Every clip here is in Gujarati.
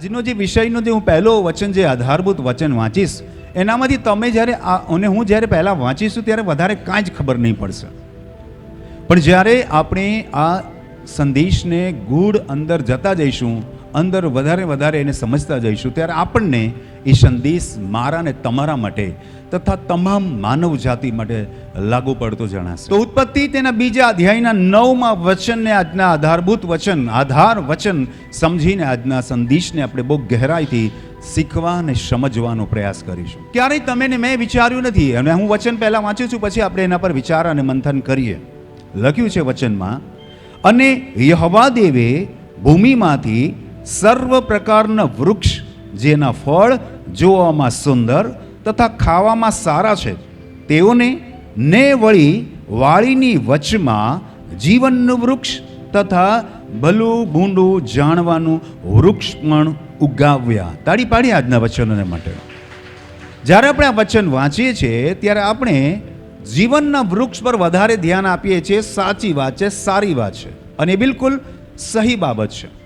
આજનો જે વિષયનો જે હું પહેલો વચન જે આધારભૂત વચન વાંચીશ, એનામાંથી તમે જ્યારે અને હું જ્યારે પહેલાં વાંચીશું ત્યારે વધારે કાંઈ જ ખબર નહીં પડશે. પણ જ્યારે આપણે આ સંદેશને ગૂઢ અંદર જતા જઈશું અંદર વધારે વધારે એને સમજતા જઈશું, ત્યારે આપણને એ સંદેશ મારા ને તમારા માટે તથા તમામ માનવ જાતિ માટે લાગુ પડતો જણાશે. તો ઉત્પત્તિ તેના બીજા અધ્યાયના નવમાં વચનને આજના આધારભૂત વચન, આધાર વચન સમજીને આજના સંદેશને આપણે બહુ ગહેરાઈથી શીખવા અને સમજવાનો પ્રયાસ કરીશું. ક્યારેય તમે મેં વિચાર્યું નથી, અને હું વચન પહેલાં વાંચું છું, પછી આપણે એના પર વિચાર અને મંથન કરીએ. લખ્યું છે વચનમાં, અને યહવા દેવે ભૂમિમાંથી સર્વ પ્રકારના વૃક્ષ, જેના ફળ જોવામાં સુંદર તથા ખાવામાં સારા છે. તેઓને ને વળી વાળીની વચમાં જીવનનું વૃક્ષ તથા ભલું ભૂંડું જાણવાનું વૃક્ષ પણ ઉગાવ્યા. તાળી પાડી આજના વચનોને માટે. જ્યારે આપણે આ વચન વાંચીએ છીએ, ત્યારે આપણે જીવનના વૃક્ષ પર વધારે ધ્યાન આપીએ છીએ. સાચી વાત છે, સારી વાત છે. અને બિલકુલ સહી બાબત છે.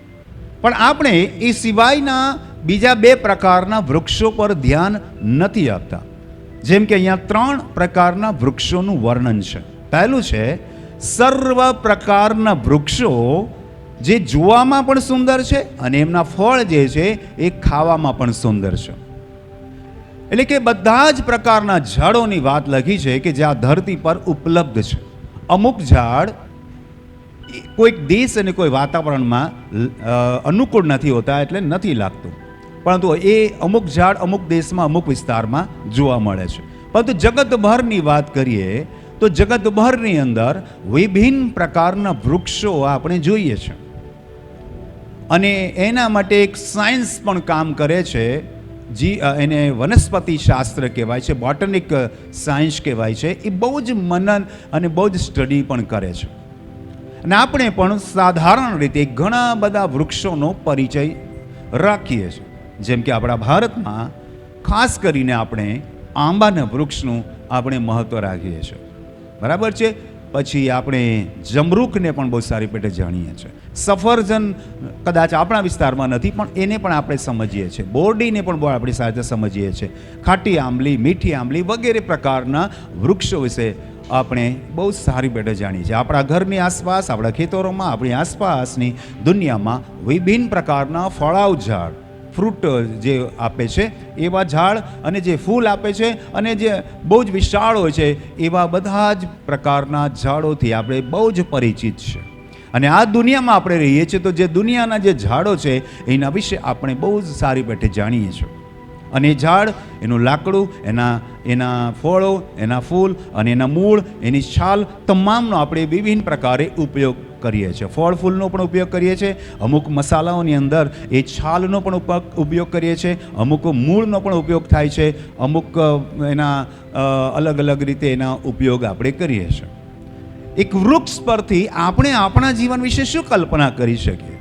પણ આપણે એ સિવાયના બીજા બે પ્રકારના વૃક્ષો પર ધ્યાન નથી આપતા. જેમ કે અહીંયા ત્રણ પ્રકારના વૃક્ષોનું વર્ણન છે. પહેલું છે, સર્વ પ્રકારના વૃક્ષો જે જોવામાં પણ સુંદર છે અને એમના ફળ જે છે એ ખાવામાં પણ સુંદર છે. એટલે કે બધા જ પ્રકારના ઝાડોની વાત લખી છે કે જે આ ધરતી પર ઉપલબ્ધ છે. અમુક ઝાડ કોઈક દેશ અને કોઈ વાતાવરણમાં અનુકૂળ નથી હોતા એટલે નથી લાગતું. પરંતુ એ અમુક ઝાડ અમુક દેશમાં, અમુક વિસ્તારમાં જોવા મળે છે. પરંતુ જગતભરની વાત કરીએ, તો જગતભરની અંદર વિભિન્ન પ્રકારના વૃક્ષો આપણે જોઈએ છે. અને એના માટે એક સાયન્સ પણ કામ કરે છે. જી એને વનસ્પતિ શાસ્ત્ર કહેવાય છે, બોટનિક સાયન્સ કહેવાય છે. એ બહુ જ મનન અને બહુ જ સ્ટડી પણ કરે છે. અને આપણે પણ સાધારણ રીતે ઘણા બધા વૃક્ષોનો પરિચય રાખીએ છીએ. જેમ કે આપણા ભારતમાં ખાસ કરીને આપણે આંબાના વૃક્ષનું આપણે મહત્ત્વ રાખીએ છીએ. બરાબર છે? પછી આપણે જમરૂખને પણ બહુ સારી પેટે જાણીએ છીએ. સફરજન કદાચ આપણા વિસ્તારમાં નથી, પણ એને પણ આપણે સમજીએ છીએ. બોરડીને પણ બહુ આપણી સાથે સમજીએ છીએ. ખાટી આંબલી, મીઠી આંબલી વગેરે પ્રકારના વૃક્ષો વિશે આપણે બહુ સારી પેટે જાણીએ છીએ. આપણા ઘરની આસપાસ, આપણા ખેતરોમાં, આપણી આસપાસની દુનિયામાં વિભિન્ન પ્રકારના ફળાવ ઝાડ, ફ્રૂટ જે આપે છે, એવા ઝાડ અને જે ફૂલ આપે છે અને જે બહુ જ વિશાળ હોય છે, એવા બધા જ પ્રકારના ઝાડોથી આપણે બહુ જ પરિચિત છે. અને આ દુનિયામાં આપણે રહીએ છીએ તો જે દુનિયાના જે ઝાડો છે, એના વિશે આપણે બહુ જ સારી પેટે જાણીએ છીએ. અને એ ઝાડ, એનું લાકડું, એના એના ફળો, એના ફૂલ અને એના મૂળ, એની છાલ તમામનો આપણે વિભિન્ન પ્રકારે ઉપયોગ કરીએ છીએ. ફળ ફૂલનો પણ ઉપયોગ કરીએ છીએ. અમુક મસાલાઓની અંદર એ છાલનો પણ ઉપ- ઉપયોગ કરીએ છીએ. અમુક મૂળનો પણ ઉપયોગ થાય છે. અમુક એના અલગ અલગ રીતે એના ઉપયોગ આપણે કરીએ છીએ. એક વૃક્ષ પરથી આપણે આપણા જીવન વિશે શું કલ્પના કરી શકીએ?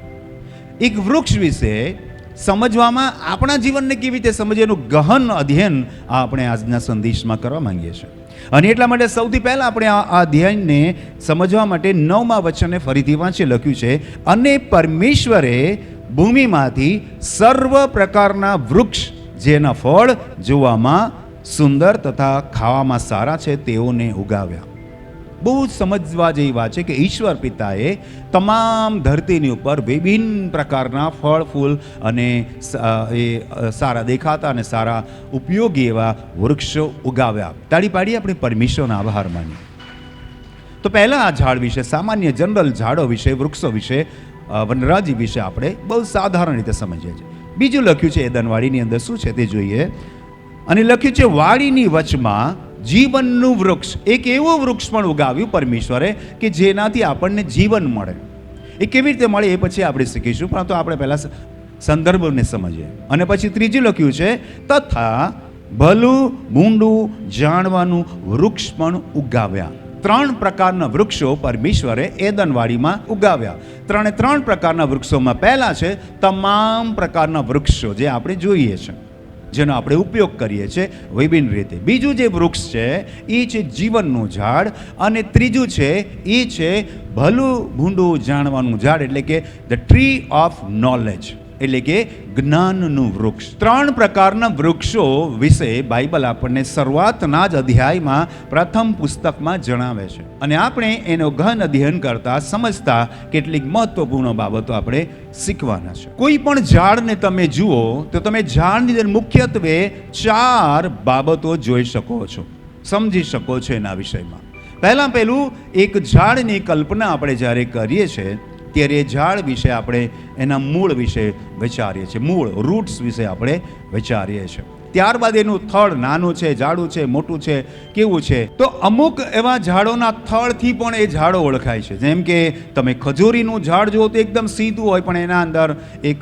એક વૃક્ષ વિશે સમજવામાં આપણા જીવનને કેવી રીતે સમજીએ એનું ગહન અધ્યયન આપણે આજના સંદેશમાં કરવા માંગીએ છીએ. અને એટલા માટે સૌથી પહેલાં આપણે આ અધ્યયનને સમજવા માટે નવમા વચને ફરીથી વાંચી લખ્યું છે, અને પરમેશ્વરે ભૂમિમાંથી સર્વ પ્રકારના વૃક્ષ, જેના ફળ જોવામાં સુંદર તથા ખાવામાં સારા છે, તેઓને ઉગાવ્યા. બહુ સમજવા જેવી વાત છે કે ઈશ્વર પિતાએ તમામ ધરતીની ઉપર વિભિન્ન પ્રકારના ફળ, ફૂલ અને એ સારા દેખાતા અને સારા ઉપયોગી એવા વૃક્ષો ઉગાવ્યા. તાળી પાડી આપણે પરમેશ્વરના આભાર માનીએ તો પહેલાં આ ઝાડ વિશે, સામાન્ય જનરલ ઝાડો વિશે, વૃક્ષો વિશે વનરાજી વિશે આપણે બહુ સાધારણ રીતે સમજીએ છીએ. બીજું લખ્યું છે એ દનવાડીની અંદર, શું છે તે જોઈએ? અને લખ્યું છે, વાડીની વચમાં જીવનનું વૃક્ષ. એક એવું વૃક્ષ પણ ઉગાવ્યું પરમેશ્વરે કે જેનાથી આપણને જીવન મળે. એ કેવી રીતે મળે એ પછી આપણે શીખીશું, પરંતુ આપણે પહેલાં સંદર્ભને સમજીએ. અને પછી ત્રીજું લખ્યું છે, તથા ભલું ભૂંડું જાણવાનું વૃક્ષ પણ ઉગાવ્યા. ત્રણ પ્રકારના વૃક્ષો પરમેશ્વરે એદનવાડીમાં ઉગાવ્યા. ત્રણે ત્રણ પ્રકારના વૃક્ષોમાં પહેલાં છે, તમામ પ્રકારના વૃક્ષો જે આપણે જોઈએ છે. જેનો આપણે ઉપયોગ કરીએ છીએ વિભિન્ન રીતે. બીજું જે વૃક્ષ છે એ છે જીવનનું ઝાડ અને ત્રીજું છે એ છે ભલું ભૂંડું જાણવાનું ઝાડ, એટલે કે ધ ટ્રી ઓફ નોલેજ એટલે કે જ્ઞાનનું વૃક્ષ. ત્રણ પ્રકારના વૃક્ષો વિશે બાઇબલ આપણને શરૂઆતના જ અધ્યાયમાં પ્રથમ પુસ્તકમાં જણાવે છે. અને આપણે એનો ઘન અધ્યયન કરતા, સમજતા કેટલીક મહત્વપૂર્ણ બાબતો આપણે શીખવાના છે. કોઈ પણ ઝાડને તમે જુઓ, તો તમે ઝાડની અંદર મુખ્યત્વે ચાર બાબતો જોઈ શકો છો. સમજી શકો છો એના વિષયમાં. પહેલાં પહેલું, એક ઝાડની કલ્પના આપણે જ્યારે કરીએ છીએ ત્યારે ઝાડ વિશે આપણે એના મૂળ વિશે વિચારીએ છીએ. મૂળ રૂટ્સ વિશે આપણે વિચારીએ છીએ. ત્યારબાદ એનું થડ નાનું છે, જાડું છે, મોટું છે, કેવું છે? તો અમુક એવા ઝાડોના થડથી પણ એ ઝાડો ઓળખાય છે. જેમ કે તમે ખજૂરીનું ઝાડ જુઓ તો એકદમ સીધું હોય, પણ એના અંદર એક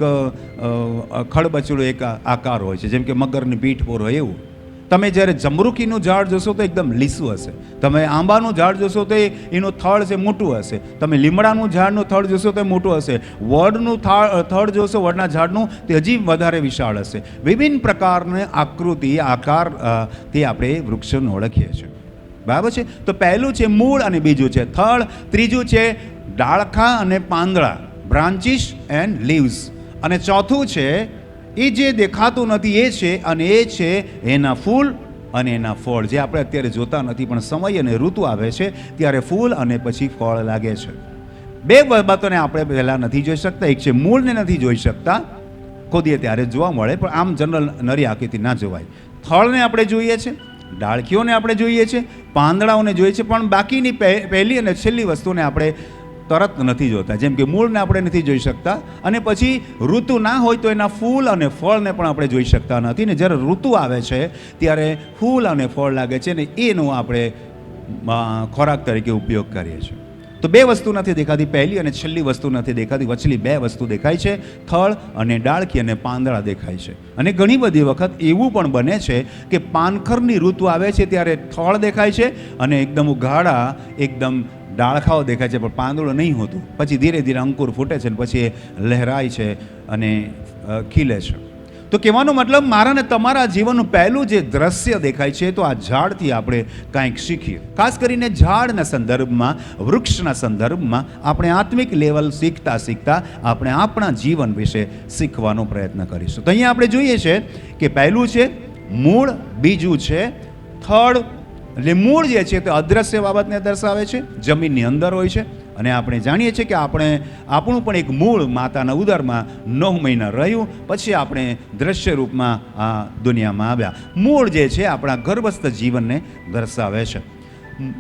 ખડબચડો એક આકાર હોય છે. જેમ કે મગરની પીઠ પર હોય એવું. તમે જ્યારે જમરૂકીનું ઝાડ જોશો તો એકદમ લીસું હશે. તમે આંબાનું ઝાડ જોશો તો એનું થડ છે મોટું હશે. તમે લીમડાનું ઝાડનું થડ જોશો તો મોટું હશે. વડનું થાળ થડ જોશો, વડના ઝાડનું, તે હજી વધારે વિશાળ હશે. વિભિન્ન પ્રકારની આકૃતિ, આકાર તે આપણે વૃક્ષોને ઓળખીએ છીએ. બરાબર છે? તો પહેલું છે મૂળ અને બીજું છે થળ, ત્રીજું છે ડાળખા અને પાંદડા, બ્રાન્ચીસ એન્ડ લીવ્સ. અને ચોથું છે એ જે દેખાતું નથી એ છે અને એ છે એના ફૂલ અને એના ફળ. જે આપણે અત્યારે જોતા નથી, પણ સમય અને ઋતુ આવે છે, ત્યારે ફૂલ અને પછી ફળ લાગે છે. બે બાબતોને આપણે પહેલાં નથી જોઈ શકતા, એક છે મૂળને નથી જોઈ શકતા. ખોદીએ ત્યારે જોવા મળે, પણ આમ જનરલ નરી આંખેથી ના જોવાય. થળને આપણે જોઈએ છે, ડાળખીઓને આપણે જોઈએ છે, પાંદડાઓને જોઈએ છે, પણ બાકીની પહે- પહેલી અને છેલ્લી વસ્તુને આપણે તરત નથી જોતા. જેમ કે મૂળને આપણે નથી જોઈ શકતા અને પછી ઋતુ ના હોય તો એના ફૂલ અને ફળને પણ આપણે જોઈ શકતા નથી ને જ્યારે ઋતુ આવે છે ત્યારે ફૂલ અને ફળ લાગે છે ને એનો આપણે ખોરાક તરીકે ઉપયોગ કરીએ છીએ. તો બે વસ્તુ નથી દેખાતી. પહેલી અને છેલ્લી વસ્તુ નથી દેખાતી. વચલી બે વસ્તુ દેખાય છે. થળ અને ડાળખી અને પાંદડા દેખાય છે. અને ઘણી બધી વખત એવું પણ બને છે કે પાનખરની ઋતુ આવે છે ત્યારે થળ દેખાય છે અને એકદમ ઉઘાડા, એકદમ ડાળખાઓ દેખાય છે, પણ પાંદડું નહીં હોતું. પછી ધીરે ધીરે અંકુર ફૂટે છે પછી એ લહેરાય છે અને ખીલે છે. તો કહેવાનો મતલબ મારા ને તમારા જીવનનું પહેલું જે દ્રશ્ય દેખાય છે, તો આ ઝાડથી આપણે કાંઈક શીખીએ. ખાસ કરીને ઝાડના સંદર્ભમાં, વૃક્ષના સંદર્ભમાં આપણે આત્મિક લેવલ શીખતા શીખતા આપણે આપણા જીવન વિશે શીખવાનો પ્રયત્ન કરીશું. તો અહીંયા આપણે જોઈએ છે કે પહેલું છે, મૂળ, બીજું છે, થડ એટલે મૂળ જે છે તે અદ્રશ્ય બાબતને દર્શાવે છે, જમીનની અંદર હોય છે. અને આપણે જાણીએ છીએ કે આપણે, આપણું પણ એક મૂળ માતાના ઉદરમાં નવ મહિના રહ્યું, પછી આપણે દ્રશ્ય રૂપમાં આ દુનિયામાં આવ્યા. મૂળ જે છે આપણા ગર્ભસ્થ જીવનને દર્શાવે છે.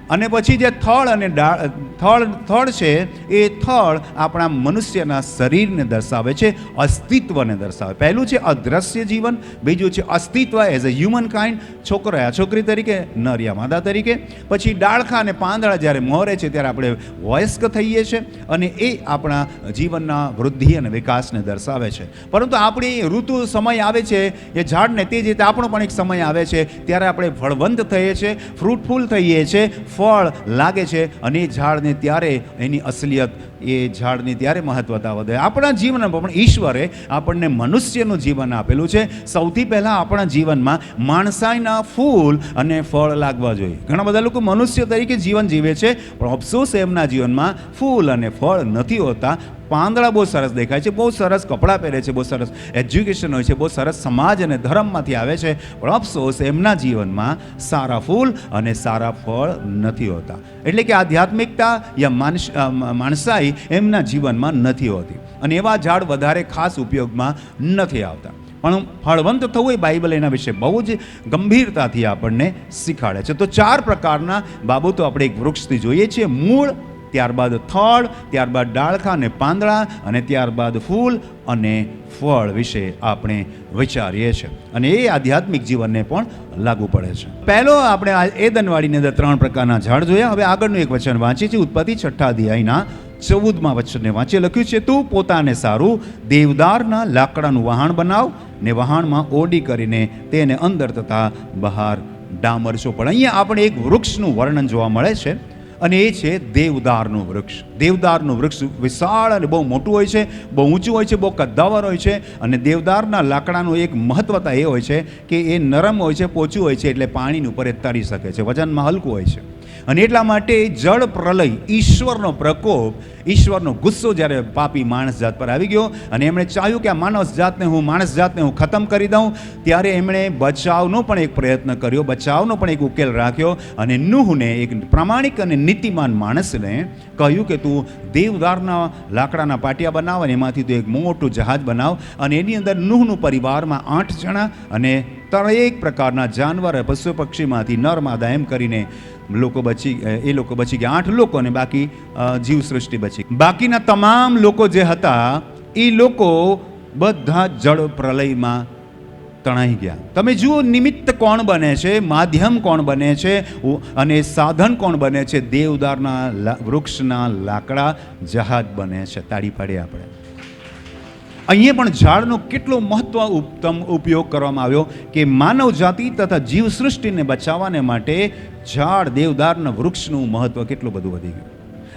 અને પછી જે થળ અને ડાળ, થળ થળ છે, એ થળ આપણા મનુષ્યના શરીરને દર્શાવે છે, અસ્તિત્વને દર્શાવે. પહેલું છે અદ્રશ્ય જીવન, બીજું છે અસ્તિત્વ એઝ અ હ્યુમન કાઇન્ડ છોકરો યા છોકરી તરીકે, નરિયા માદા તરીકે. પછી ડાળખા અને પાંદડા જ્યારે મોરે છે ત્યારે આપણે વયસ્ક થઈએ છીએ અને એ આપણા જીવનના વૃદ્ધિ અને વિકાસને દર્શાવે છે. પરંતુ આપણી ઋતુ સમય આવે છે, એ ઝાડને તે જ રીતે આપણો પણ એક સમય આવે છે, ત્યારે આપણે ફળવંત થઈએ છીએ ફ્રૂટફુલ થઈએ છીએ ફળ લાગે છે અને એ ઝાડને ત્યારે એની અસલિયત, એ ઝાડની ત્યારે મહત્વતા વધે. આપણા જીવનમાં પણ ઈશ્વરે આપણને મનુષ્યનું જીવન આપેલું છે. સૌથી પહેલાં આપણા જીવનમાં માણસાઈના ફૂલ અને ફળ લાગવા જોઈએ. ઘણા બધા લોકો મનુષ્ય તરીકે જીવન જીવે છે, પણ અફસોસ એમના જીવનમાં ફૂલ અને ફળ નથી હોતા. પાંદડા બહુ સરસ દેખાય છે, બહુ સરસ કપડાં પહેરે છે, બહુ સરસ એજ્યુકેશન હોય છે, બહુ સરસ સમાજ અને ધર્મમાંથી આવે છે. પણ અફસોસ, એમના જીવનમાં સારા ફૂલ અને સારા ફળ નથી હોતા. એટલે કે આધ્યાત્મિકતા યા માનસ માણસાઈ એમના જીવનમાં નથી હોતી. અને એવા ઝાડ વધારે ખાસ ઉપયોગમાં નથી આવતા. પણ ફળવંત થવું એ બાઇબલ એના વિશે બહુ જ ગંભીરતાથી આપણને શીખવાડે છે. તો ચાર પ્રકારના બાબતો આપણે એક વૃક્ષથી જોઈએ છીએ. મૂળ ત્યારબાદ થડ ત્યારબાદ ડાળખા અને પાંદડા અને ત્યારબાદ ફૂલ અને ફળ વિશે આપણે વિચારીએ છીએ. અને એ આધ્યાત્મિક જીવનને પણ લાગુ પડે છે. પહેલો આપણે આ દનવાડીની અંદર ત્રણ પ્રકારના ઝાડ જોયા. હવે આગળનું એક વચન વાંચીએ છીએ ઉત્પત્તિ છઠ્ઠા અધ્યાયના ચૌદમાં વચનને વાંચીએ. લખ્યું છે, તું પોતાને સારું દેવદારના લાકડાનું વહાણ બનાવ ને વહાણમાં ઓડી કરીને તેને અંદર તથા બહાર ડામરશો. પણ અહીંયા આપણે એક વૃક્ષનું વર્ણન જોવા મળે છે. અને એ છે દેવદારનું વૃક્ષ. દેવદારનું વૃક્ષ વિશાળ અને બહુ મોટું હોય છે, બહુ ઊંચું હોય છે, બહુ કદ્દાવર હોય છે અને દેવદારના લાકડાનું એક મહત્વતા એ હોય છે કે એ નરમ હોય છે, પોચું હોય છે એટલે પાણીની ઉપર એ તરી શકે છે. વજનમાં હલકું હોય છે. અને એટલા માટે જળ પ્રલય, ઈશ્વરનો પ્રકોપ, ઈશ્વરનો ગુસ્સો જ્યારે પાપી માણસ જાત પર આવી ગયો અને એમણે ચાહ્યું કે આ માણસ જાતને હું, માણસ જાતને હું ખતમ કરી દઉં, ત્યારે એમણે બચાવનો પણ એક પ્રયત્ન કર્યો, બચાવનો પણ એક ઉકેલ રાખ્યો અને નુહને એક પ્રામાણિક અને નીતિમાન માણસને કહ્યું કે તું દેવદારના લાકડાના પાટિયા બનાવ અને એમાંથી તું એક મોટું જહાજ બનાવ અને એની અંદર નુહનું પરિવારમાં આઠ જણા અને ત્રણેક પ્રકારના જાનવર, પશુ પક્ષીમાંથી નર, માદા એમ કરીને લોકો બચી એ લોકો બચી ગયા. આઠ લોકો અને બાકી જીવસૃષ્ટિ બચી. બાકીના તમામ લોકો જે હતા એ લોકો બધા જળ પ્રલયમાં તણાઈ ગયા. તમે જુઓ નિમિત્ત કોણ બને છે, માધ્યમ કોણ બને છે અને સાધન કોણ બને છે? દેવદારના વૃક્ષના લાકડા જહાજ બને છે, તાળી પાડીએ આપણે. અહીંયા પણ ઝાડનો કેટલો મહત્વ ઉત્તમ ઉપયોગ કરવામાં આવ્યો કે માનવ જાતિ તથા જીવસૃષ્ટિને બચાવવાને માટે ઝાડ દેવદારના વૃક્ષનું મહત્વ કેટલું બધું વધી ગયું.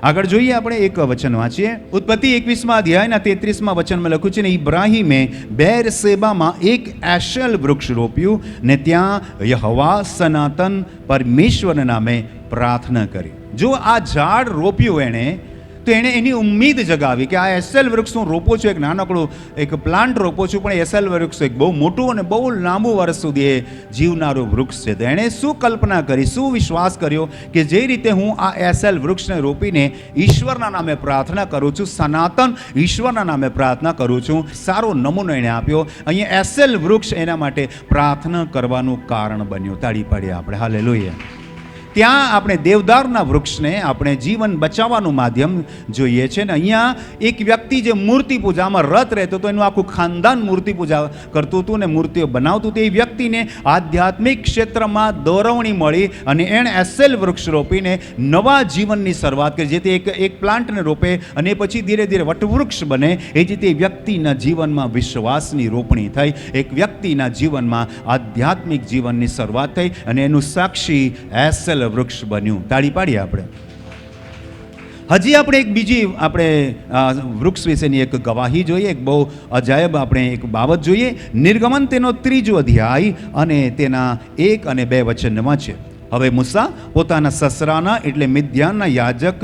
આગળ જોઈએ આપણે એક વચન વાંચીએ. ઉત્પત્તિ એકવીસમાં અધ્યાયના તેત્રીસમાં વચનમાં લખ્યું છે ને, ઇબ્રાહીમે બેર સેબામાં એક એશલ વૃક્ષ રોપ્યું ને ત્યાં યહવા સનાતન પરમેશ્વરના નામે પ્રાર્થના કરી. જો આ ઝાડ રોપ્યું એણે તો એણે એની ઉમ્મીદ જગાવી કે આ એસએલ વૃક્ષ હું રોપું છું, એક નાનકડું, એક પ્લાન્ટ રોપું છું, પણ એસએલ વૃક્ષ એક બહુ મોટું અને બહુ લાંબુ વર્ષ સુધી એ જીવનારું વૃક્ષ છે. તો એણે શું કલ્પના કરી, શું વિશ્વાસ કર્યો કે જે રીતે હું આ એસએલ વૃક્ષને રોપીને ઈશ્વરના નામે પ્રાર્થના કરું છું, સનાતન ઈશ્વરના નામે પ્રાર્થના કરું છું, સારો નમૂનો એણે આપ્યો. અહીંયા એસએલ વૃક્ષ એના માટે પ્રાર્થના કરવાનું કારણ બન્યું. તાળી પાડીએ આપણે. હાલે ત્યાં આપણે દેવદારના વૃક્ષને આપણે જીવન બચાવવાનું માધ્યમ જોઈએ છે ને અહીંયા એક વ્યક્તિ જે મૂર્તિ પૂજામાં રત રહેતો હતો, એનું આખું ખાનદાન મૂર્તિ પૂજા કરતું હતું ને મૂર્તિઓ બનાવતું હતું, એ વ્યક્તિને આધ્યાત્મિક ક્ષેત્રમાં દોરવણી મળી અને એણે એસેલ વૃક્ષ રોપીને નવા જીવનની શરૂઆત કરી, જેથી એક એક પ્લાન્ટને રોપે અને પછી ધીરે ધીરે વટવૃક્ષ બને. એ જ રીતે વ્યક્તિના જીવનમાં વિશ્વાસની રોપણી થઈ, એક વ્યક્તિના જીવનમાં આધ્યાત્મિક જીવનની શરૂઆત થઈ અને એનું સાક્ષી એસેલ વૃક્ષ બન્યું. તાળી પાડીએ આપણે. હજી આપણે એક બીજી, આપણે વૃક્ષ વિશેની એક ગવાહી જોઈએ, એક બહુ અજાયબ આપણે એક બાબત જોઈએ. નિર્ગમન તેનો ત્રીજો અધ્યાય અને તેના એક અને બે વચન છે. હવે મુસા પોતાના સસરાના એટલે મિદ્યાનના યાજક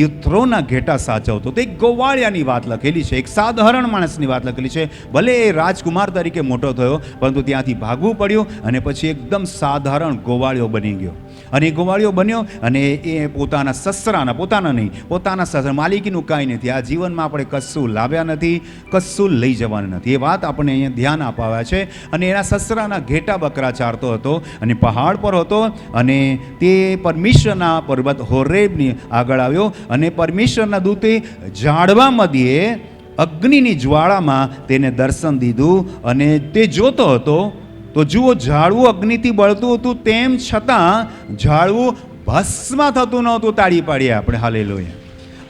યુથ્રોના ઘેટા સાચવતો તો એક ગોવાળિયાની વાત લખેલી છે, એક સાધારણ માણસની વાત લખેલી છે. ભલે એ રાજકુમાર તરીકે મોટો થયો, પરંતુ ત્યાંથી ભાગવું પડ્યું અને પછી એકદમ સાધારણ ગોવાળિયો બની ગયો. અને એ ગોવાળિયો બન્યો અને એ પોતાના સસરાના, પોતાના નહીં, પોતાના સસરા માલિકીનું કાંઈ નથી. આ જીવનમાં આપણે કશું લાવ્યા નથી, કશું લઈ જવાનું નથી. એ વાત આપણે અહીંયા ધ્યાન અપાવ્યા છે. અને એના સસરાના ઘેટા બકરા ચારતો હતો અને પહાડ પર હતો અને તે પરમેશ્વરના પર્વત હોરેબની આગળ આવ્યો અને પરમેશ્વરના દૂતે ઝાડવા મધ્યે અગ્નિની જ્વાળામાં તેને દર્શન દીધું અને તે જોતો હતો તો જુઓ, ઝાડવું અગ્નિથી બળતું હતું, તેમ છતાં ઝાડવું ભસ્મ થતું નહોતું, તાળી પાડીએ આપણે. હાલે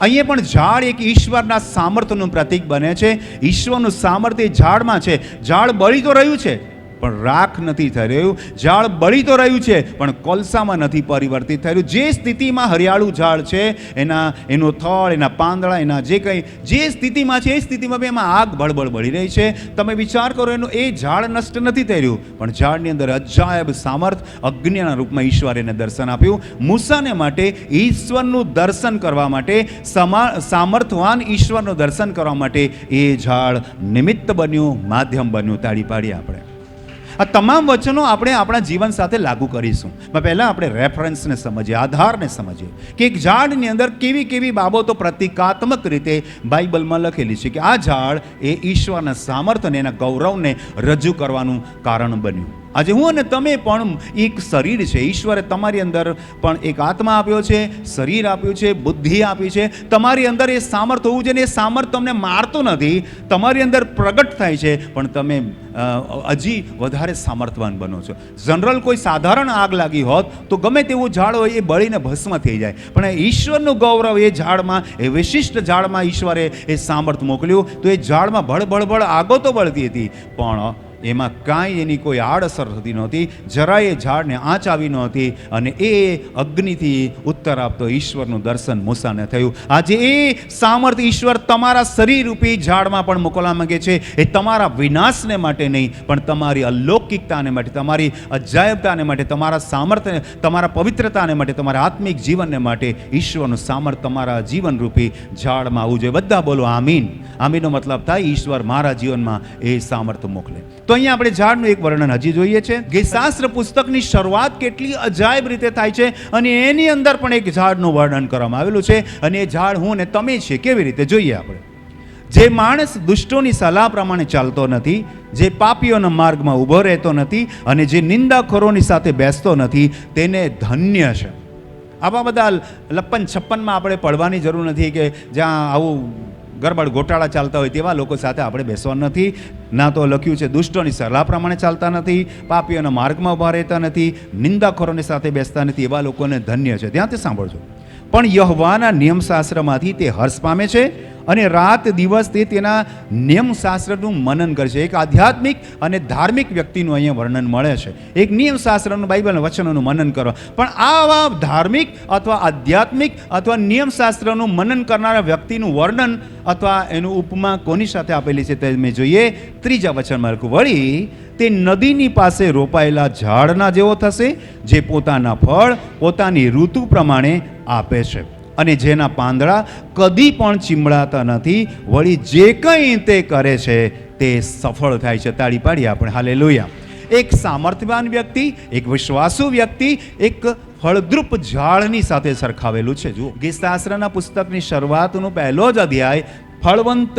અહીંયા પણ ઝાડ એક ઈશ્વરના સામર્થ્યનું પ્રતીક બને છે. ઈશ્વરનું સામર્થ્ય ઝાડમાં છે. ઝાડ બળી તો રહ્યું છે પણ રાખ નથી થઈ રહ્યું ઝાડ બળી તો રહ્યું છે, પણ કોલસામાં નથી પરિવર્તિત થઈ રહ્યું જે સ્થિતિમાં હરિયાળું ઝાડ છે, એના, એનો થળ, એના પાંદડા, એના જે કંઈ, જે સ્થિતિમાં છે, એ સ્થિતિમાં બી એમાં આગ બળબળ બળી રહી છે. તમે વિચાર કરો, એનું એ ઝાડ નષ્ટ નથી થઈ રહ્યું પણ ઝાડની અંદર અજાયબ સામર્થ અગ્નિના રૂપમાં ઈશ્વર એને દર્શન આપ્યું. મૂસાને માટે ઈશ્વરનું દર્શન કરવા માટે, સમા, સામર્થવાન ઈશ્વરનું દર્શન કરવા માટે એ ઝાડ નિમિત્ત બન્યું, માધ્યમ બન્યું, તાળી પાડીએ આપણે. આ તમામ વચનો આપણે આપણા જીવન સાથે લાગુ કરીશું. પહેલાં આપણે રેફરન્સને સમજીએ, આધારને સમજીએ કે એક ઝાડની અંદર કેવી કેવી બાબતો પ્રતિકાત્મક રીતે બાઇબલમાં લખેલી છે કે આ ઝાડ એ ઈશ્વરના સામર્થ્યને એના ગૌરવને રજૂ કરવાનું કારણ બન્યું. આજે હું અને તમે પણ એક શરીર છે. ઈશ્વરે તમારી અંદર પણ એક આત્મા આપ્યો છે, શરીર આપ્યું છે, બુદ્ધિ આપી છે. તમારી અંદર એ સામર્થ હોવું જોઈએ એ સામર્થ તમને મારતો નથી. તમારી અંદર પ્રગટ થાય છે, પણ તમે હજી વધારે સામર્થવાન બનો છો. જનરલ કોઈ સાધારણ આગ લાગી હોત, તો ગમે તેવું ઝાડ હોય એ બળીને ભસ્મ થઈ જાય. પણ ઈશ્વરનું ગૌરવ એ ઝાડમાં, એ વિશિષ્ટ ઝાડમાં ઈશ્વરે એ સામર્થ મોકલ્યું. તો એ ઝાડમાં ભળભળભળ ભળ ભળ આગો તો બળતી હતી. પણ એમાં કાંઈ એની કોઈ આડઅસર થતી નહોતી, જરાય ઝાડને આંચ આવી નહોતી અને એ અગ્નિથી ઉત્તર આપતો ઈશ્વરનું દર્શન મૂસાને થયું. આજે એ સામર્થ્ય ઈશ્વર તમારા શરીરરૂપી ઝાડમાં પણ મોકલવા માંગે છે. એ તમારા વિનાશને માટે નહીં, પણ તમારી અલૌકિકતાને માટે, તમારી અજાયબતાને માટે, તમારા સામર્થ્ય તમારા પવિત્રતાને માટે, તમારા આત્મિક જીવનને માટે ઈશ્વરનું સામર્થ્ય તમારા જીવનરૂપી ઝાડમાં આવવું જોઈએ. બધા બોલો, આમીન. આમીનનો મતલબ થાય, ઈશ્વર મારા જીવનમાં એ સામર્થ્ય મોકલે. તો અહીંયા આપણે ઝાડનું એક વર્ણન હજી જોઈએ છે. કે શાસ્ત્ર પુસ્તકની શરૂઆત કેટલી અજાયબ રીતે થાય છે અને એની અંદર પણ એક ઝાડનું વર્ણન કરવામાં આવેલું છે. અને એ ઝાડ હું ને તમે છે કેવી રીતે? જોઈએ આપણે. જે માણસ દુષ્ટોની સલાહ પ્રમાણે ચાલતો નથી, જે પાપીઓના માર્ગમાં ઊભો રહેતો નથી અને જે નિંદાખોરોની સાથે બેસતો નથી, તેને ધન્ય છે. આવા બધા લપ્પન છપ્પનમાં આપણે પડવાની જરૂર નથી કે જ્યાં આવું ગરબડ ગોટાળા ચાલતા હોય તેવા લોકો સાથે આપણે બેસવાનું નથી. ના તો લખ્યું છે, દુષ્ટોની સલાહ પ્રમાણે ચાલતા નથી, પાપીઓના માર્ગમાં ઊભા રહેતા નથી, નિંદાખોરોની સાથે બેસતા નથી એવા લોકોને ધન્ય છે. ત્યાંથી સાંભળજો. પણ યહવાના નિયમશાસ્ત્રમાંથી તે હર્ષ પામે છે અને રાત દિવસ તે તેના નિયમશાસ્ત્રનું મનન કરે છે એક આધ્યાત્મિક અને ધાર્મિક વ્યક્તિનું અહીંયા વર્ણન મળે છે. એક નિયમશાસ્ત્રનું બાઇબલના વચનોનું મનન કરવા પણ આવા ધાર્મિક અથવા આધ્યાત્મિક અથવા નિયમશાસ્ત્રનું મનન કરનારા વ્યક્તિનું વર્ણન અથવા એનું ઉપમા કોની સાથે આપેલી છે તે મેં જોઈએ. ત્રીજા વચનમાં લખું. વળી તે નદીની પાસે રોપાયેલા ઝાડના જેવો થશે, જે પોતાના ફળ પોતાની ઋતુ પ્રમાણે આપે છે. અને જેના પાંદડા કદી પણ ચીમડાતા નથી, વળી જે કંઈ તે કરે છે, તે સફળ થાય છે. તાળી પાડી આપણે. હાલે લોહિયા એક સામર્થ્યવાન વ્યક્તિ, એક વિશ્વાસુ વ્યક્તિ, એક ફળદ્રુપ ઝાડની સાથે સરખાવેલું છે. જુઓ, ગીતાશ્રના પુસ્તકની શરૂઆતનો પહેલો જ અધ્યાય ફળવંત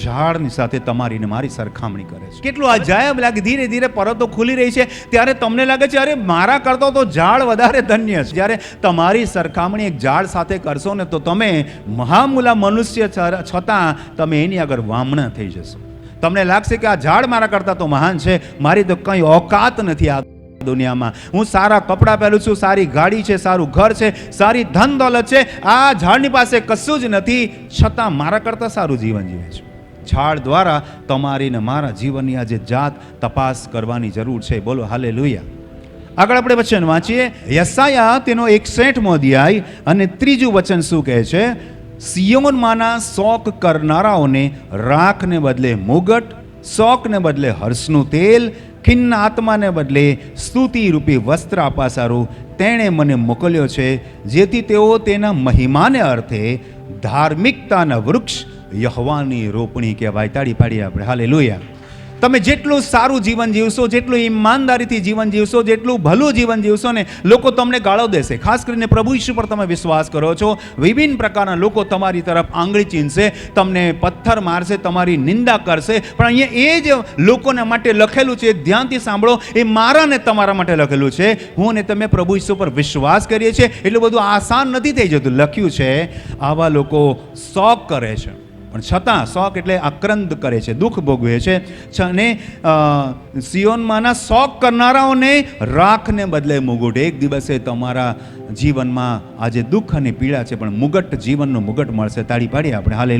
ઝાડની સાથે તમારી ને મારી સરખામણી કરે છે. કેટલું અજાયબ લાગે, ધીરે ધીરે પરતો ખુલી રહી છે, ત્યારે તમને લાગે છે, અરે મારા કરતો તો ઝાડ વધારે ધન્ય છે. જ્યારે તમારી સરખામણી એક ઝાડ સાથે કરશો ને તો તમે મહામૂલા મનુષ્ય છતાં તમે એની આગળ વામણા થઈ જશો. તમને લાગશે કે આ ઝાડ મારા કરતાં તો મહાન છે, મારી તો કંઈ ઓકાત નથી આ દુનિયામાં. હું સારા કપડાં પહેરું છું, સારી ગાડી છે, સારું ઘર છે, સારી ધન દોલત છે. આ ઝાડની પાસે કશું જ નથી, છતાં મારા કરતાં સારું જીવન જીવે છે. ઝાડ દ્વારા તમારી ને મારા જીવનની આજે જાત તપાસ કરવાની જરૂર છે. બોલો હાલે આગળ આપણે વચન વાંચીએ. યસાયા તેનો એકસઠમો અધ્યાય અને ત્રીજું વચન શું કહે છે? સિયોનમાંના શોક કરનારાઓને રાખને બદલે મુગટ, શોકને બદલે હર્ષનું તેલ ખિન્ન આત્માને બદલે સ્તુતિરૂપી વસ્ત્ર આપવા તેણે મને મોકલ્યો છે, જેથી તેઓ તેના મહિમાને અર્થે ધાર્મિકતાના વૃક્ષ યહવાની રોપણી કહેવાય. તાળી પાડી આપણે. હાલે તમે જેટલું સારું જીવન જીવશો, જેટલું ઈમાનદારીથી જીવન જીવશો, જેટલું ભલું જીવન જીવશો ને લોકો તમને ગાળો દેશે. ખાસ કરીને પ્રભુ ઈશુ પર તમે વિશ્વાસ કરો છો. વિભિન્ન પ્રકારના લોકો તમારી તરફ આંગળી ચીનશે તમને પથ્થર મારશે, તમારી નિંદા કરશે. પણ અહીંયા એ જ લોકોના માટે લખેલું છે, ધ્યાનથી સાંભળો, એ મારા ને તમારા માટે લખેલું છે. હું ને તમે પ્રભુ ઈશ્વર પર વિશ્વાસ કરીએ છીએ. એટલું બધું આસાન નથી થઈ જતું. લખ્યું છે, આવા લોકો શોખ કરે છે. પણ છતાં શોખ એટલે આક્રંદ કરે છે, દુઃખ ભોગવે છે. અને સિયોનમાંના શોખ કરનારાઓને રાખને બદલે મુગુટ. એક દિવસે તમારા જીવનમાં આજે દુઃખ અને પીડા છે, પણ મુગટ જીવનનો મુગટ મળશે. તાળી પાડીએ આપણે. હાલે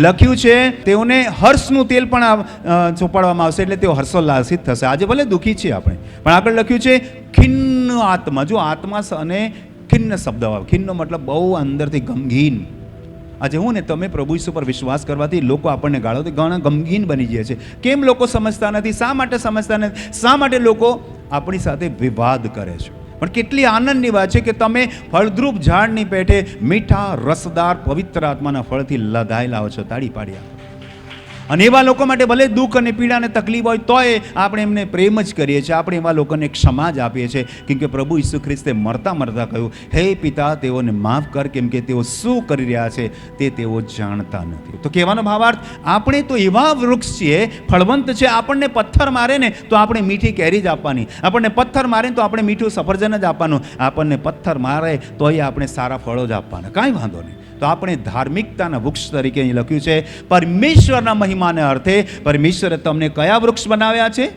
લખ્યું છે, તેઓને હર્ષનું તેલ પણ ચોપાડવામાં આવશે, એટલે તેઓ હર્ષોલ્લાસિત થશે. આજે ભલે દુઃખી છીએ આપણે, પણ આગળ લખ્યું છે, ખિન્ન આત્મા. જો આત્મા અને ખિન્ન શબ્દ આવે, ખિન્નનો મતલબ બહુ અંદરથી ગમગીન. આજે હું ને તમે પ્રભુ ઈસુ પર વિશ્વાસ કરવાથી લોકો આપણને ગાળો ઘણા ગમગીન બની જાય છે. કેમ લોકો સમજતા નથી? શા માટે સમજતા નથી? શા માટે લોકો આપણી સાથે વિવાદ કરે છે? પણ કેટલી આનંદની વાત છે કે તમે ફળદ્રુપ ઝાડની પેઠે મીઠા રસદાર પવિત્ર આત્માના ફળથી લદાયેલા છો, તાળી પાડ્યા અને એવા લોકો માટે ભલે દુઃખ અને પીડા અને તકલીફ હોય, તોય આપણે એમને પ્રેમ જ કરીએ છીએ. આપણે એવા લોકોને ક્ષમા જ આપીએ છીએ. કેમ કે પ્રભુ ઈસુ ખ્રિસ્તે મરતા મરતા કહ્યું, હે પિતા, તેઓને માફ કર, કેમ કે તેઓ શું કરી રહ્યા છે તે તેઓ જાણતા નથી. તો કહેવાનો ભાવાર્થ, આપણે તો એવા વૃક્ષ છીએ, ફળવંત છે, આપણને પથ્થર મારે ને તો આપણે મીઠી કેરી જ આપવાની. આપણને પથ્થર મારે તો આપણે મીઠું સફરજન જ આપવાનું. આપણને પથ્થર મારે તોય આપણે સારા ફળો જ આપવાના. કાંઈ વાંધો નહીં. તો આપણે ધાર્મિકતાના વૃક્ષ તરીકે અહીં લખ્યું છે, પરમેશ્વરના મહિમાને અર્થે પરમેશ્વરે તમને કયા વૃક્ષ બનાવ્યા છે?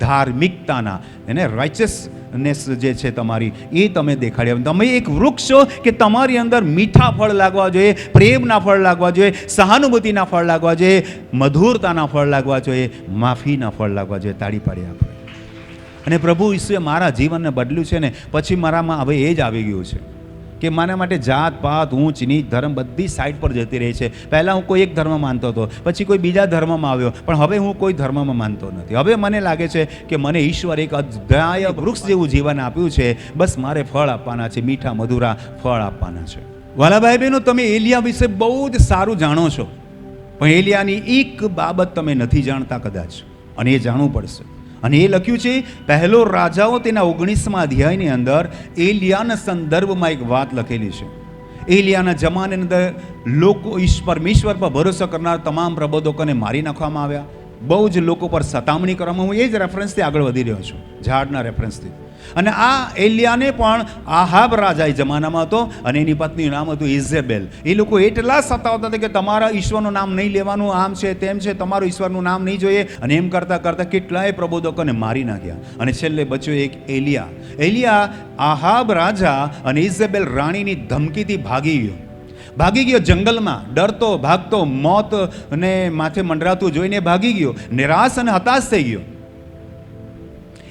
ધાર્મિકતાના, એને રાઇચસ નેસ જે છે તમારી, એ તમે દેખાડ્યા. તમે એક વૃક્ષ છો કે તમારી અંદર મીઠા ફળ લાગવા જોઈએ, પ્રેમના ફળ લાગવા જોઈએ, સહાનુભૂતિના ફળ લાગવા જોઈએ, મધુરતાના ફળ લાગવા જોઈએ, માફીના ફળ લાગવા જોઈએ, તાળી પાડી આપણે અને પ્રભુ ઈશ્વરે મારા જીવનને બદલ્યું છે ને, પછી મારામાં હવે એ જ આવી ગયું છે. કે મારા માટે જાત પાત ઊંચ, નીચ, ધર્મ બધી સાઈડ પર જતી રહી છે. પહેલાં હું કોઈ એક ધર્મ માનતો હતો, પછી કોઈ બીજા ધર્મમાં આવ્યો, પણ હવે હું કોઈ ધર્મમાં માનતો નથી. હવે મને લાગે છે કે મને ઈશ્વર એક અધ્યાય વૃક્ષ જેવું જીવન આપ્યું છે. બસ મારે ફળ આપવાના છે, મીઠા, મધુરા ફળ આપવાના છે. વાલાભાઈ બહેનો, તમે એલિયા વિશે બહુ જ સારું જાણો છો. પણ એલિયાની એક બાબત તમે નથી જાણતા કદાચ, અને એ જાણવું પડશે. અને એ લખ્યું છે, પહેલો રાજાઓ તેના ઓગણીસમાં અધ્યાયની અંદર એલિયાના સંદર્ભમાં એક વાત લખેલી છે. એલિયાના જમાની અંદર લોકો પરમેશ્વર પર ભરોસો કરનાર તમામ પ્રબોધકોને મારી નાખવામાં આવ્યા. બહુ જ લોકો પર સતામણી કરવામાં હું એ જ રેફરન્સથી આગળ વધી રહ્યો છું. ઝાડના રેફરન્સથી અને આ એલિયાને પણ આહાબ રાજા એ જમાનામાં હતો અને એની પત્નીનું નામ હતું ઇઝેબેલ એ લોકો એટલા સતાવતા હતા કે તમારા ઈશ્વરનું નામ નહીં લેવાનું, આમ છે, તેમ છે, તમારું ઈશ્વરનું નામ નહીં જોઈએ. અને એમ કરતાં કરતાં કેટલાય પ્રબોધકોને મારી નાખ્યા. અને છેલ્લે બચ્યો એક એલિયા. એલિયા આહાબ રાજા અને ઇઝેબેલ રાણીની ધમકીથી ભાગી ગયો. ભાગી ગયો જંગલમાં, ડરતો, ભાગતો, મોત ને માથે મંડરાતું જોઈને ભાગી ગયો. નિરાશ અને હતાશ થઈ ગયો.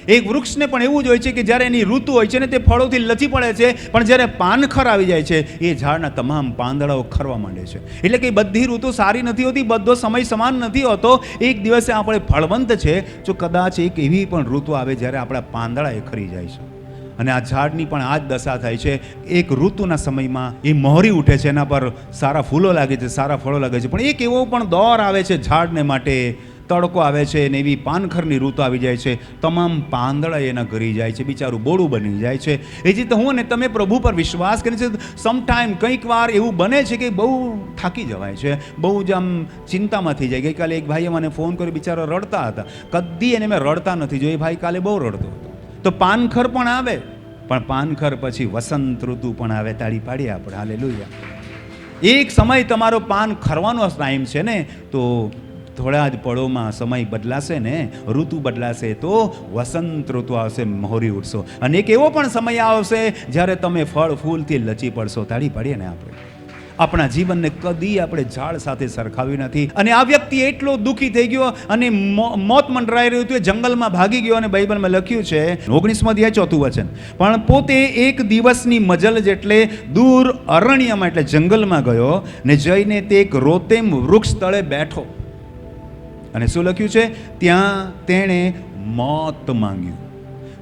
એક વૃક્ષને પણ એવું જ હોય છે કે જ્યારે એની ઋતુ હોય છે ને તે ફળોથી લચી પડે છે, પણ જ્યારે પાનખર આવી જાય છે, એ ઝાડના તમામ પાંદડાઓ ખરવા માંડે છે. એટલે કે બધી ઋતુ સારી નથી હોતી, બધો સમય સમાન નથી હોતો. એક દિવસે આપણે ફળવંત છે જો કદાચ એક એવી પણ ઋતુ આવે જ્યારે આપણા પાંદડા એ ખરી જાય છે. અને આ ઝાડની પણ આ જ દશા થાય છે. એક ઋતુના સમયમાં એ મોહરી ઉઠે છે, એના પર સારા ફૂલો લાગે છે, સારા ફળો લાગે છે. પણ એક એવો પણ દોર આવે છે ઝાડને માટે તડકો આવે છે અને એવી પાનખરની ઋતુ આવી જાય છે. તમામ પાંદડા એના ઘરી જાય છે. બિચારું બોડું બની જાય છે. એ જ રીતે હું અને તમે પ્રભુ પર વિશ્વાસ કરી છે સમટાઈમ કંઈક વાર એવું બને છે કે બહુ થાકી જવાય છે. બહુ જ આમ ચિંતામાં થઈ જાય. ગઈકાલે એક ભાઈએ મને ફોન કર્યો. બિચારો રડતા હતા. કદી એને મેં રડતા નથી જોઈ ભાઈ કાલે બહુ રડતો હતો. તો પાનખર પણ આવે. પણ પાનખર પછી વસંત ઋતુ પણ આવે. તાળી પાડીએ આપણે. હાલે એક સમય તમારો પાન ખરવાનો ટાઈમ છે ને, તો થોડા જ પળોમાં સમય બદલાશે ને, ઋતુ બદલાશે તો વસંત ઋતુ આવશે, મોહરી ઉઠશો અને એક એવો પણ સમય આવશે જ્યારે તમે ફળ ફૂલથી લચી પડશો. તાળી પાડીએ ને આપણે. આપણા જીવનને કદી આપણે ઝાડ સાથે સરખાવ્યું નથી. અને આ વ્યક્તિ એટલો દુઃખી થઈ ગયો અને મોત મંડરાઈ રહ્યું હતું, એ જંગલમાં ભાગી ગયો અને બાઇબલમાં લખ્યું છે, ઓગણીસમાં અધ્યાય ચોથું વચન. પણ પોતે એક દિવસની મજલ જેટલે દૂર અરણ્યમાં એટલે જંગલમાં ગયો ને જઈને તે એક રોતેમ વૃક્ષ તળે બેઠો. અને શું લખ્યું છે? ત્યાં તેણે મોત માંગ્યું.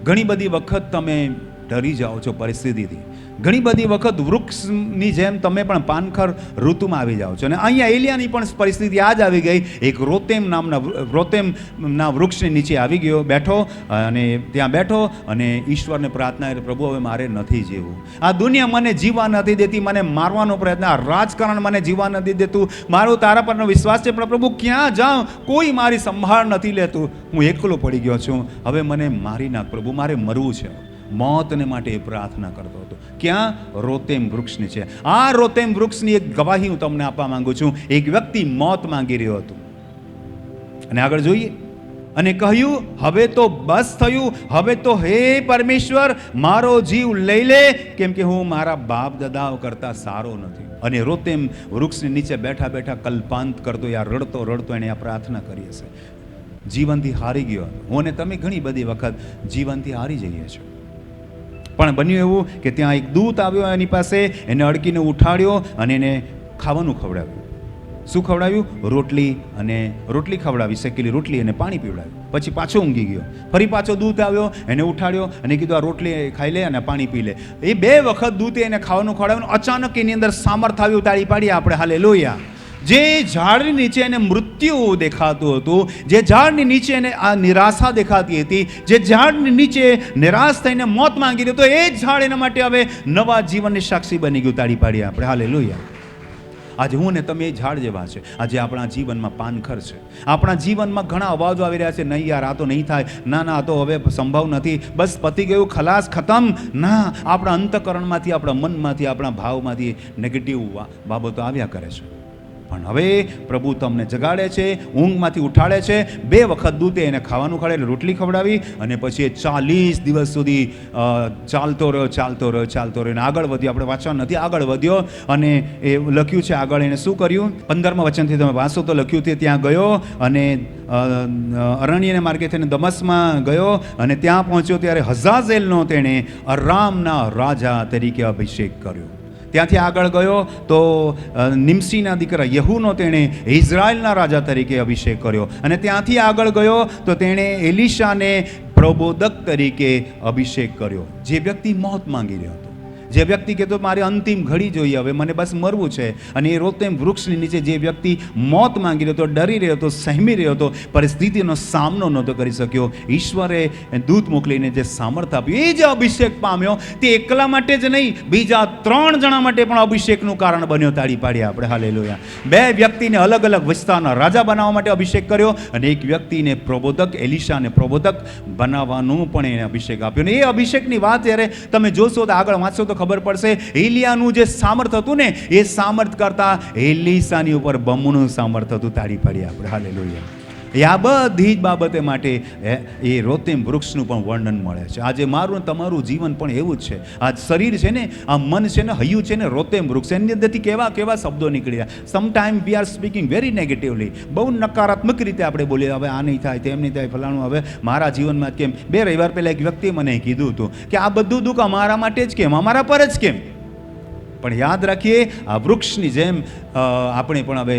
ઘણી બધી વખત તમે ડરી જાઓ છો પરિસ્થિતિથી. ઘણી બધી વખત વૃક્ષની જેમ તમે પણ પાનખર ઋતુમાં આવી જાઓ છો. અને અહીંયા એલિયાની પણ પરિસ્થિતિ આ જ આવી ગઈ. એક રોતેમ નામના રોતેમના વૃક્ષની નીચે આવી ગયો, બેઠો, અને ત્યાં બેઠો, અને ઈશ્વરને પ્રાર્થના પ્રભુ, હવે મારે નથી જીવવું. આ દુનિયા મને જીવવા નથી દેતી, મને મારવાનો પ્રયત્ન, આ રાજકારણ મને જીવવા નથી દેતું. મારો તારા પરનો વિશ્વાસ છે, પણ પ્રભુ, ક્યાં જાઉં? કોઈ મારી સંભાળ નથી લેતું. હું એકલો પડી ગયો છું. હવે મને મારી નાખ પ્રભુ, મારે મરવું છે. મોતને માટે પ્રાર્થના કરતો હતો. ક્યાં? રોતેમ વૃક્ષની છે. આ રોતેમ વૃક્ષની એક ગવાહી હું તમને આપવા માંગુ છું. એક વ્યક્તિ મોત માંગી રહ્યો હતો. અને આગળ જોઈએ. અને કહ્યું, હવે તો બસ થયું. હવે તો હે પરમેશ્વર, મારો જીવ લઈ લે. કેમ કે હું મારા બાપ દાદાઓ કરતા સારો નથી. અને રોતેમ વૃક્ષની નીચે બેઠા બેઠા કલ્પાંત કરતો યા રડતો રડતો એણે આ પ્રાર્થના કરી હશે. જીવનથી હારી ગયો હું અને તમે ઘણી બધી વખત જીવનથી હારી જઈએ છીએ. પણ બન્યું એવું કે ત્યાં એક દૂત આવ્યો એની પાસે, એને અડકીને ઉઠાડ્યો અને એને ખાવાનું ખવડાવ્યું. શું ખવડાવ્યું? રોટલી અને રોટલી ખવડાવી, શેકેલી રોટલી અને પાણી પીવડાવ્યું. પછી પાછો ઊંઘી ગયો. ફરી પાછો દૂત આવ્યો, એને ઉઠાડ્યો અને કીધું, આ રોટલી ખાઈ લે અને પાણી પી લે. એ બે વખત દૂતે એને ખાવાનું ખવડાવ્યું અચાનક એની અંદર સામર્થ આવ્યું તાળી પાડી આપણે હાલે લોહિયા જે ઝાડની નીચે એને મૃત્યુ દેખાતું હતું, જે ઝાડની નીચે એને આ નિરાશા દેખાતી હતી, જે ઝાડની નીચે નિરાશ થઈને મોત માંગી રહ્યો તો એ જ ઝાડ એના માટે હવે નવા જીવનની સાક્ષી બની ગયું, તાળી પાડીએ આપણે. હાલે લોહિયા આજે હું ને તમે એ ઝાડ જેવા છે. આજે આપણા જીવનમાં પાનખર છે. આપણા જીવનમાં ઘણા અવાજો આવી રહ્યા છે. નહીં, યાર, આ તો નહીં થાય. ના ના, આ તો હવે સંભવ નથી. બસ પતી ગયું, ખલાસ ખતમ. ના, આપણા અંતકરણમાંથી, આપણા મનમાંથી, આપણા ભાવમાંથી નેગેટિવ બાબતો આવ્યા કરે છે. પણ હવે પ્રભુ તમને જગાડે છે, ઊંઘમાંથી ઉઠાડે છે. બે વખત દૂતે એને ખાવાનું ખવડાવી એટલે રોટલી ખવડાવી અને પછી એ ચાલીસ દિવસ સુધી ચાલતો રહ્યો ચાલતો રહ્યો ચાલતો રહ્યો. અને આગળ વધ્યો. આપણે વાંચવા નથી. આગળ વધ્યો અને એ લખ્યું છે આગળ એણે શું કર્યું? પંદરમાં વચનથી તમે વાંચો તો લખ્યું તે ત્યાં ગયો અને અરણ્યને માર્ગે થઈને દમસમાં ગયો અને ત્યાં પહોંચ્યો ત્યારે હઝાઝેલનો તેણે અરામના રાજા તરીકે અભિષેક કર્યો. ત્યાંથી આગળ ગયો તો નિમસીના દીકરા યહુનો તેણે ઇઝરાયલના રાજા તરીકે અભિષેક કર્યો. અને ત્યાંથી આગળ ગયો તો તેણે એલિશાને પ્રબોધક તરીકે અભિષેક કર્યો, જે વ્યક્તિ મોત માંગી રહ્યો હતો. જે વ્યક્તિ કહેતો મારે અંતિમ ઘડી જોઈએ, હવે મને બસ મરવું છે. અને એ રોતેમ વૃક્ષની નીચે જે વ્યક્તિ મોત માંગી રહ્યો હતો, ડરી રહ્યો હતો, સહેમી રહ્યો હતો, પરિસ્થિતિનો સામનો નહોતો કરી શક્યો. ઈશ્વરે દૂત મોકલીને જે સામર્થ્ય આપ્યું, એ જે અભિષેક પામ્યો, તે એકલા માટે જ નહીં, બીજા ત્રણ જણા માટે પણ અભિષેકનું કારણ બન્યો તાળી પાડી આપણે. હાલે બે વ્યક્તિને અલગ અલગ વિસ્તારના રાજા બનાવવા માટે અભિષેક કર્યો અને એક વ્યક્તિને પ્રબોધક, એલિશાને પ્રબોધક બનાવવાનું પણ એને અભિષેક આપ્યો. અને એ અભિષેકની વાત જ્યારે તમે જોશો તો આગળ વાંચશો તો ખબર પડશે. એલિયાનું જે સામર્થ હતું ને, એ સામર્થ કરતા એલિસાની ઉપર બમણું સામર્થ હતું. તાળી પાડી આપણે હાલે એ આ બધી જ બાબતે માટે એ- રોતેમ વૃક્ષનું પણ વર્ણન મળે છે. આજે મારું તમારું જીવન પણ એવું જ છે. આ શરીર છે ને, આ મન છે ને, હૈયું છે ને, રોતેમ વૃક્ષ. એની અંદરથી કેવા કેવા શબ્દો નીકળ્યા. Sometime we are speaking very negatively બહુ નકારાત્મક રીતે આપણે બોલીએ, હવે આ નહીં થાય, તેમ નહીં થાય, ફલાણું હવે મારા જીવનમાં કેમ? બે રવિવાર પહેલાં એક વ્યક્તિએ મને કીધું હતું કે, આ બધું દુઃખ અમારા માટે જ કેમ? અમારા પર જ કેમ? પણ યાદ રાખીએ, આ વૃક્ષની જેમ આપણે પણ હવે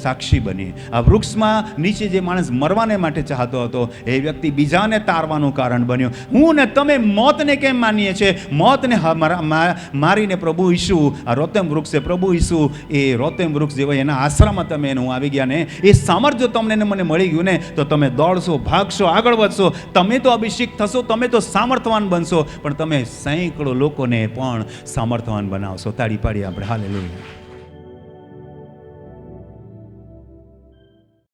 સાક્ષી બનીએ. આ વૃક્ષમાં નીચે જે માણસ મરવાને માટે ચાહતો હતો, એ વ્યક્તિ બીજાને તારવાનું કારણ બન્યો. હું ને તમે મોતને કેમ માનીએ છીએ? મોતને મારીને પ્રભુ ઈસુ, આ રોતેમ વૃક્ષ પ્રભુ ઈસુ, એ રોતેમ વૃક્ષ જેવા એના આશ્રમમાં તમે એને આવી ગયા ને, એ સામર્થ્ય તમને ને મને મળી ગયું ને, તો તમે દોડશો, ભાગશો, આગળ વધશો. તમે તો અભિષેક થશો, તમે તો સામર્થવાન બનશો. પણ તમે સેંકડો લોકોને પણ સામર્થવાન બનાવશો. તાળી પાડી આપણે. હાલે